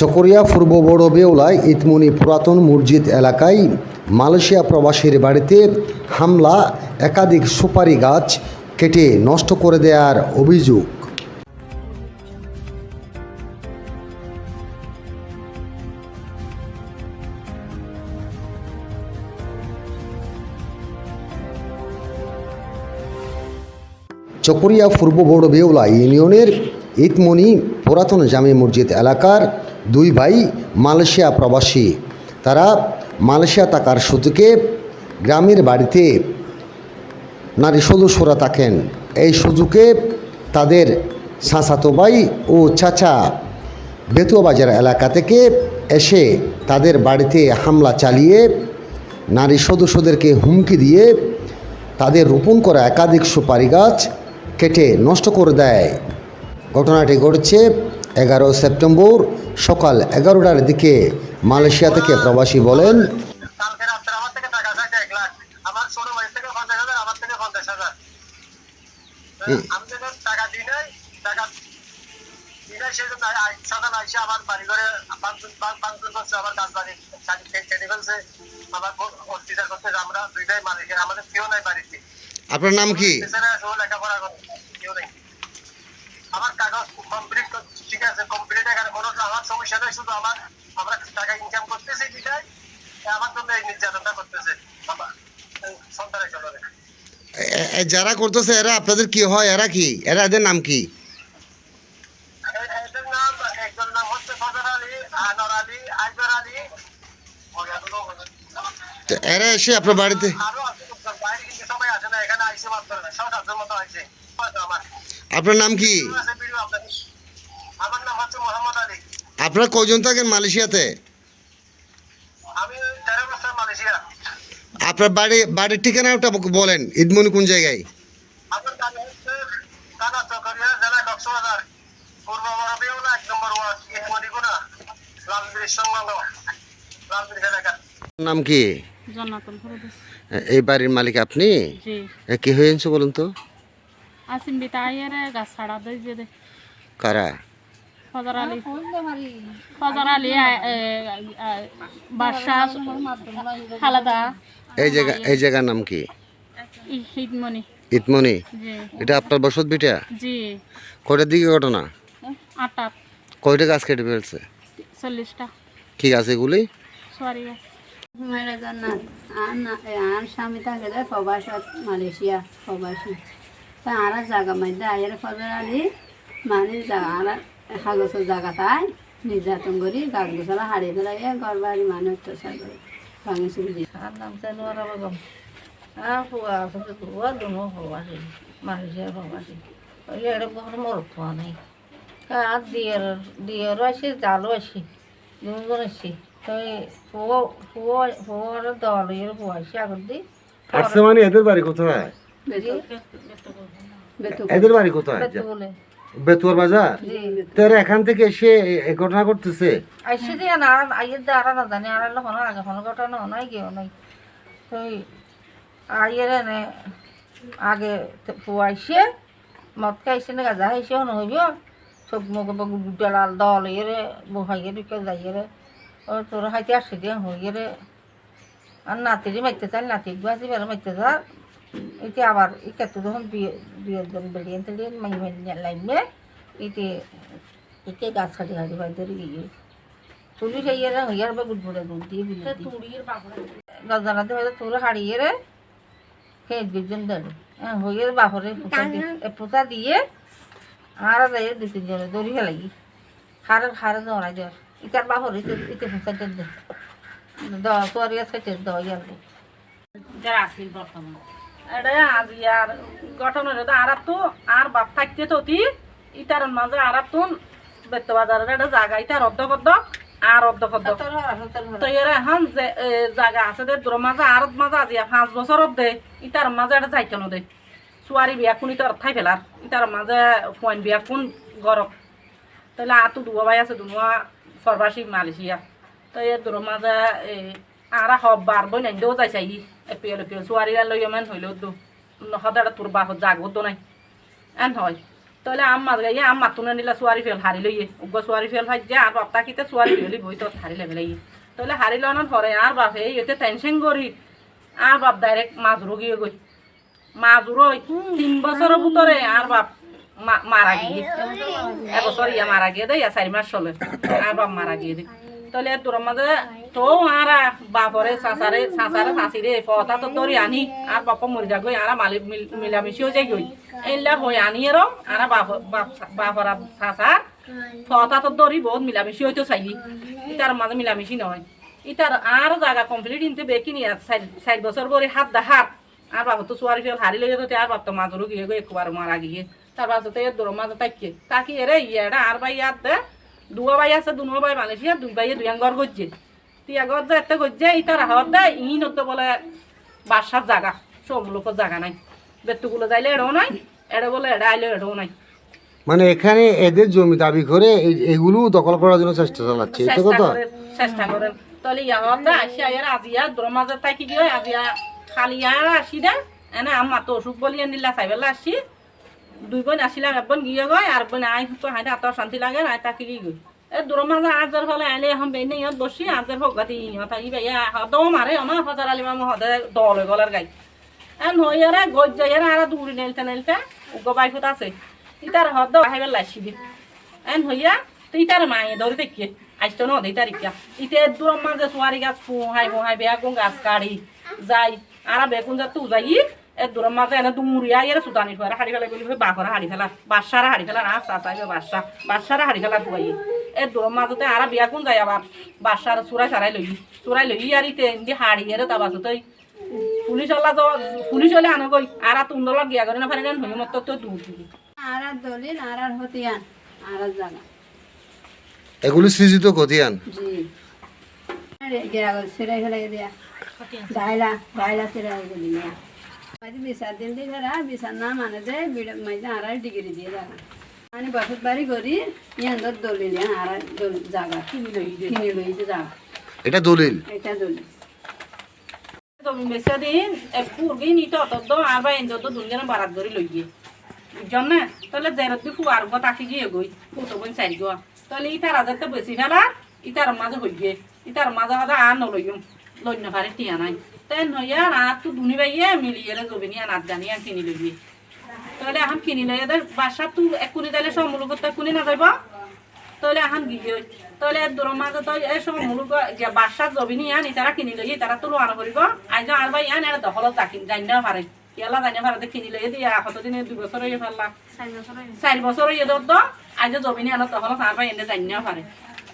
চকরিয়া পূর্ব বড় বেউলায় ইতমনি পুরাতন মসজিদ এলাকায় মালয়েশিয়া প্রবাসীর বাড়িতে হামলা, একাধিক সুপারি গাছ কেটে নষ্ট করে দেওয়ার অভিযোগ। চকরিয়া পূর্ব বড় বেউলা ইউনিয়নের ইতমনি পুরাতন জামে মসজিদ এলাকার দুই ভাই মালয়েশিয়া প্রবাসী। তারা মালয়েশিয়া থাকার সুযোগে গ্রামের বাড়িতে নারী সদস্যরা থাকেন। এই সুযোগে তাদের সাঁসাতো ভাই ও চাচা বেতুয়া বাজার এলাকা থেকে এসে তাদের বাড়িতে হামলা চালিয়ে নারী সদস্যদেরকে হুমকি দিয়ে তাদের রোপণ করা একাধিক সুপারি গাছ কেটে নষ্ট করে দেয়। ঘটনাটি ঘটেছে এগারো সেপ্টেম্বর সকাল এগারোটার দিকে মালয়েশিয়া থেকে প্রবাসী বলেন আপনার নাম কি? আমার কাগজ কমপ্লিট ঠিক আছে কমপ্লিট এখানে কোনো আমার সমস্যা নেই শুধু আমার আমরা টাকা ইনকাম করতেছি বিটাই আমার জন্য এই নির্যাতনটা করতেছে। বাবা সন্তানের জন্য। যারা করতেছে এরা আপনাদের কি হয়? এরা কি? এরা এদের নাম কি? এরা এসে আপনার বাড়িতে আপনার নাম কি? আমার নাম হচ্ছে মোহাম্মদ আলী। আপনারা কজন থাকেন মালয়েশিয়াতে? আমি তেরো বছর মালয়েশিয়া। আপনার বাড়ি বাড়ির ঠিকানাটা বলেন ইদমনি কোন জায়গায়? আমার বাড়ি হচ্ছে থানা চকরিয়া জেলা কক্সবাজার। পূর্ব বড়বিউলা এক নম্বর ওয়ার্ড সংলগ্ন এলাকা। নাম কি? জন্নাতুল ফরদৌস। এই বাড়ির মালিক আপনি? জি। কি হয়েছে বলুন তো? আসিম বিতাইয়ারে গাছ ছাড়া দই যে কারা? ফজর আলী। ফজর আলী আ- এ, আ, বাদশা খালাদা। এই জায়গা এই জায়গার নাম কি? ইতমনি এটা আপনার বসত বিটা? জি। কয়টার দিকে ঘটনা? আটটা। কয়টা গাছ কেটে ফেলছে? চল্লিশটা। কি গাছ এগুলি? সরি আর স্বামী থাকে যে প্রবাসী মালয়েশিয়া প্রবাসী। আর জায়গা মধ্যে আয়ের ফজর আলী মানে জায়গা আর কাগজের জায়গা তাই নির্যাতন করি গাছ গোছালা হারিয়ে ফেলাই ঘর বাড়ি মানে অত্যাচার করে। ভাঙি চুরি দিয়ে। আর নাম জানুয়ারা বেগম আর হুয়া আছে হুয়া দুনো হবাসি মালয়েশিয়ার হবাসি ওই এটা কোনো মরত হওয়া নেই। আর দিয়ের দিয়েরও আসি জালও আসি দুজন আসি হুয়ার দল এর হুয়া আসি আগর আসছে মানে এদের বাড়ি কোথায়? এদের বাড়ি কোথায়? বলে বেতুয়ার বাজার? তারা এখান থেকে এসে ঘটনা করতেছে আইসি দিয়ে না আর আইয়ের দিয়ে আর না জানি আর হলো আগে কোনো ঘটনা তো আইয়ের এনে আগে পুয়াইছে মদ খাইছে না গাজা খাইছে হন হইব। সব মুখ গুড্ডা লাল দল ইয়ে বহাইয়ে ঢুকে যাইয়ে ও তোর হাইতে আসছে দিয়ে হইয়ে আর নাতিরি মাইতে চাল নাতি বাজি বেলা মাইতে যা এতে আবার ইটা তো যখন বিয়ে বিয়ে জন বেরিয়ে তেলিয়ে মাই মাই লাইমে এতে এতে গাছ কাটি কাটি বাইতে গিয়ে তুলি খাইয়ে রে হইয়ার বা গুড ভরে দুধ দিয়ে বিলে গজানাতে হয়তো তুলে হারিয়ে রে খেয়ে দুজন দেবে হ্যাঁ হইয়ে বাপরে পোতা দিয়ে আর যাই দু তিনজনে দড়ি ফেলাই হারে হারে জড়াই দেওয়ার ইটার বাপরে ইতে পোতা দে দেওয়া তোয়ারিয়া সাইটে দেওয়া ইয়ার যারা আসিল বর্তমান এটা আজ ইয়ার ঘটনা এটা আর তো আর বাপ থাকতে তো তি ইটার মাঝে আর তো বেত্ত বাজারের একটা জায়গা ইটার অর্ধ কদ্দ আর অর্ধ কদ্দ তো এর এখন যে জায়গা আছে দে দূর মাঝে আর মাঝে আজি পাঁচ ইটার মাঝে এটা যাইতে বিয়া কোন ইটার ঠাই ফেলার ইটার মাঝে ফোন বিয়া কোন গরম তাহলে আতো দুয়া বাই আছে দুনুয়া সর্বাসী মালয়েশিয়া। তো এর দূর মাঝে এই আর হব বার বই নাই যাইছে এপিএল এপিএল। ছোৱালী লৈ ইমান হইলেও দু সদায় তোৰ বাহত জাগতো নাই। এন হয়। তাহলে আম মাছ গাইয়ে আম মাতুনে নিলা চুয়ারি ফেল হারি লইয়ে। উগ্র চুয়ারি ফেল ভাই যে আর বাপ্তা কিতে চুয়ারি ফেলি বই তো হারি লেবে লাগিয়ে তাহলে হারি লওয়ানোর পরে আর বাপ এই এতে টেনশন করি। আর বাপ ডাইরেক্ট মাছ রুগিয়ে গই মাছ রই তিন বছরের ভিতরে আর বাপ মারা গিয়ে। এবছর ইয়া মারা গিয়ে দেয় চারি মাস চলে। আর বাপ মারা গিয়ে দেয় তাহলে তোর মাঝে তো আর বাপরে, চাচারে চাচারে, চাচিরে ফটা তো ধরি আনি। আর বাপ মরি যা গই, আর মালি মিল- মিলামিশি হয়ে যাই গই। এইলা হয়ে আনি এর, আর বাপ বাপ বাপরা চাচার। ফটা তো ধরি বহুত মিলামিশি হইতো চাইলি। ইতার মাঝে মিলামিশি নয় ইতার আর জায়গা কমপ্লিট ইনতে বেকি নিয়ে চার বছর করে হাত দা হাত আর বাপ তো চুয়ারি ফেল হারি লইয়া তো আর বাপ তো মাজরু গিয়ে একবার মারা গিয়ে তার বাপ তো দূর মাঝে তাইকে তাকি এরে ইয়েটা আর ভাই ইয়াত দে দুয়া ভাই আছে দুনো ভাই মালয়েশিয়া দুই ভাইয়ে দুই আঙ্গর করছে তিয়া ঘর যে এতে করছে ইতার হাওয়ার দেয় ই নতো বলে বাসার জায়গা সব লোকের জায়গা নাই। বেতুগুলো যাইলে এড়ো নাই এড়ে বলে এড়ে আইলে এড়ো নাই। মানে এখানে এদের জমি দাবি করে এগুলো দখল করার জন্য চেষ্টা চালাচ্ছে চেষ্টা কথা। চেষ্টা করেন। তাহলে ইয়ার দা আসিয়া এর আজিয়া দ্রমাজে তাই কি গিয়ে আজিয়া খালি আর আসি দে এনে আমার তো অসুখ বলি নিলা চাইবেলা আসি। দুই বোন আসিলাম এক বোন গিয়ে গয় আর বোন আই তো হাইতে আত্মার শান্তি লাগে, আই তাকে কি গই এ দ্রমাজে আজের ফলে আইলে এখন বেনে ইয়াত বসি আজের হোক গাতি ইহঁত আহি বেয়া হদও মারে আমার ফজার আলি মামু হদে দল হয়ে গলার গাই। এন হইয়ারে গজ যাইয়ারে আর দৌড়ি নেলতে নেলতে উগ্র বাইফুত আছে। ইতার হদ আহিবে লাইছি দি এন হইয়া তুই তার মায়ে দেখি আইসতো ন দেই তারিখা ইতে দূর মাঝে সোয়ারি গাছ ফুহাই ফুহাই বেগুন গাছ কাড়ি যাই আর বেগুন যা তু যাই এ দূর মাঝে এনে দুমুরিয়া এর সুতানি ফুয়ারে হাড়ি ফেলা বলি বাঘরা হাড়ি ফেলা বাসারা হাড়ি ফেলা আস আসাইবে বাসা বাসারা হাড়ি ফেলা ফুয়াই এ দূর মাঝতে আর বেগুন যাই আবার? বাসার চুরাই সারাই লই চুরাই লই আর ইতে ইন্দি হাড়ি এর তাবাসু তই পুলিশ ওলা তো পুলিশ হলে আনো কই আর তুন্দলা গিয়া করে না পারেন হই মত তো দূর দিবি। আর দলিল আর আর হতিয়ান আর জায়গা এগুলো সৃজিত খতিয়ান। জি। গেরা গেল সেরাই ফেলাই দিয়া। ডাইলা ডাইলা সেরাই গেলি বিচার দিন দিয়ে ফেরা বিচার না মানে দে মাঝে আর আর ডিগ্রি দিয়ে জায়গা মানে বসত বাড়ি করি ইয়ান দলিল আর জায়গা কিনি লই কিনি লই জায়গা এটা দলিল এটা দলিল তুমি বেশি দিন এক পুরগি নিত অত আর বা এনজত দুনিয়ার বারাত ধরে লই গিয়ে বুঝছেন না তাহলে জেরত দি ফুয়ার গো তাকি গিয়ে গই ফুটো বন চাই গো তাহলে ইতার আজার তো বেশি ফেলা ইতার মাঝে হই গিয়ে ইতার মাঝে হাতে আর নলইম লই না পারে টিয়া নাই তাই নইয়া আর তো দুনি বাইয়ে মিলিয়ে জবি নিয়ে নাচ জানি আর কিনি গিয়ে তাহলে এখন কিনি লই এদের বাসা তো একুনি তাহলে সব মূল করতে একুনি না যাইব? তাহলে এখন গিয়ে তাহলে দূর মাঝে তো এই সব মূলক যে বাসার জবি নিয়ে আনি তারা কিনি লই তারা তো লোয়ানো করিব। আইজ আর ভাই আন এটা দখলত জাকিন জানিনা পারে ইয়ালা জানিনা পারে কিনি লই দিয়া কতদিন দুই বছর হয়ে ফেললা। চার বছর হয়ে দর তো আইজ জবি নিয়ে আনো দখলত আর ভাই এনে জানিনা পারে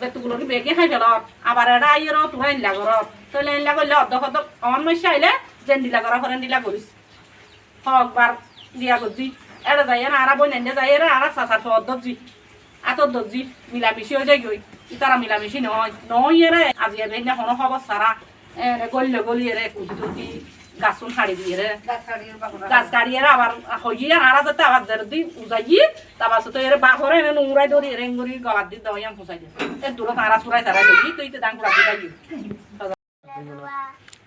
বেতুগুলো বেগে খাই ফেল আবার এটা আইয়ের তোরা ইনলা কর তাহলে ইনলা করলে অর্ধ অর্ধ আমার মশা আইলে যেন দিলা করা ফরেন দিলা করিস হক বার দিয়া করছি এটা যাই না আর বই নেন্দে যাই আর চাচার ফর দর্জি আতর দর্জি মিলামিশি হয়ে যায় গই তারা মিলামিশি নহয়। নয় রে আজি এবে না কোনো খবর সারা এনে গলিলে গলিয়ে রে কুটি টুটি গাছুন হাড়ি দিয়ে রে গাছ কাটিয়ে আবার হইয়ে আর যাতে আবার দি উজাই তারপর তো এর বাহরে এনে নোংরাই ধরি রেং গরি গলার দি দাও ইয়াম ফুসাই দে এ দূর তারা সুরাই তারা লই তুই তো দাং কুড়া দিই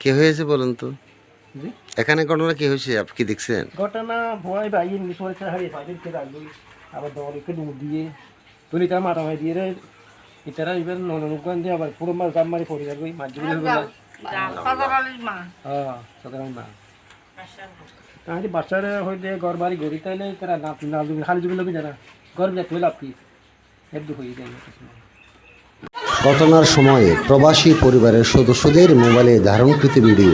কি হয়েছে বলুন তো? এখানে ঘটনা কি হয়েছে আপনি কি দেখছেন? ঘটনা ভয় ভাই নিশ্চয় হারিয়ে পাইলে কে রাখবই আবার দলকে ডুব দিয়ে। তুলি তার মাথা মারি দিয়ে রে ইতারা এবার নননুকান দিয়ে আবার পুরো মাছ দাম মারি পড়ে যাবে মাছ হ্যাঁ তাহলে বাচ্চারা হইলে ঘর বাড়ি গড়ি তাইলে তারা না না খালি জমি লবি জানা ঘর যাতে লাভ কি এর দুঃখ হয়ে যায়। ঘটনার সময়ে প্রবাসী পরিবারের সদস্যদের মোবাইলে ধারণকৃত ভিডিও।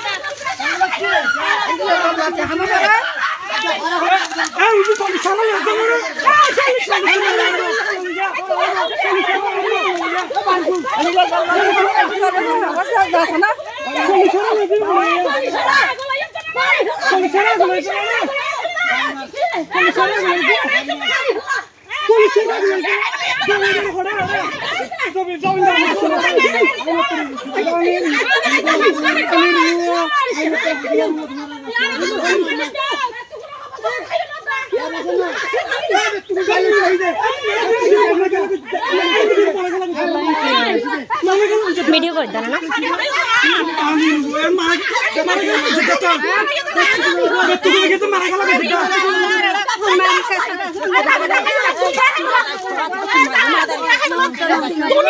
জমি জমি ভিডিও করে দেন না। তুমি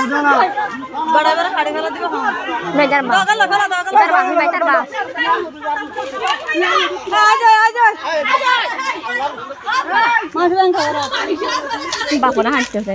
बड़ा बड़ा खाड़ी वाला दिखो हां बेजार बा बगल लगा लगा बेजार बा बेजार बा आ जा आ जा मास बैंक करा बाप ना हटते से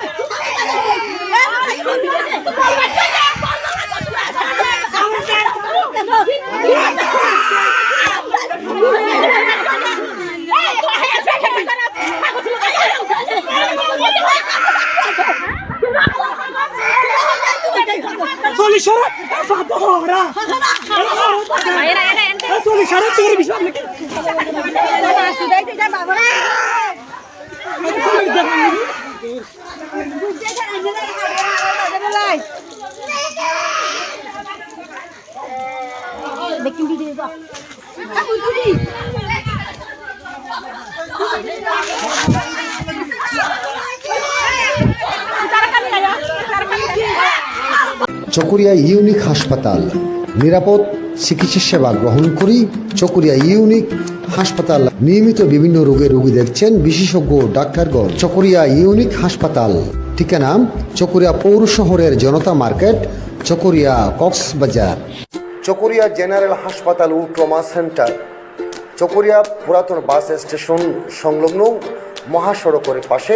চল্লিশরা বাদরা চল্লিশরা তোর বিশাল Bekin di dia. Aku tu ni. Aku tu ni. Chakaria unique হাসপাতাল। নিরাপদ চিকিৎসা সেবা গ্রহণ করি চকুরিয়া ইউনিক হাসপাতাল। নিয়মিত বিভিন্ন রোগে রোগী দেখছেন বিশেষজ্ঞ ডাক্তারগণ। চকুরিয়া ইউনিক হাসপাতাল। ঠিকানাম চকুরিয়া পৌর শহরের জনতা মার্কেট, চকুরিয়া কক্সবাজার। চকুরিয়া জেনারেল হাসপাতাল ও ট্রমা সেন্টার। চকুরিয়া পুরাতন বাস স্টেশন সংলগ্ন মহাসড়কের পাশে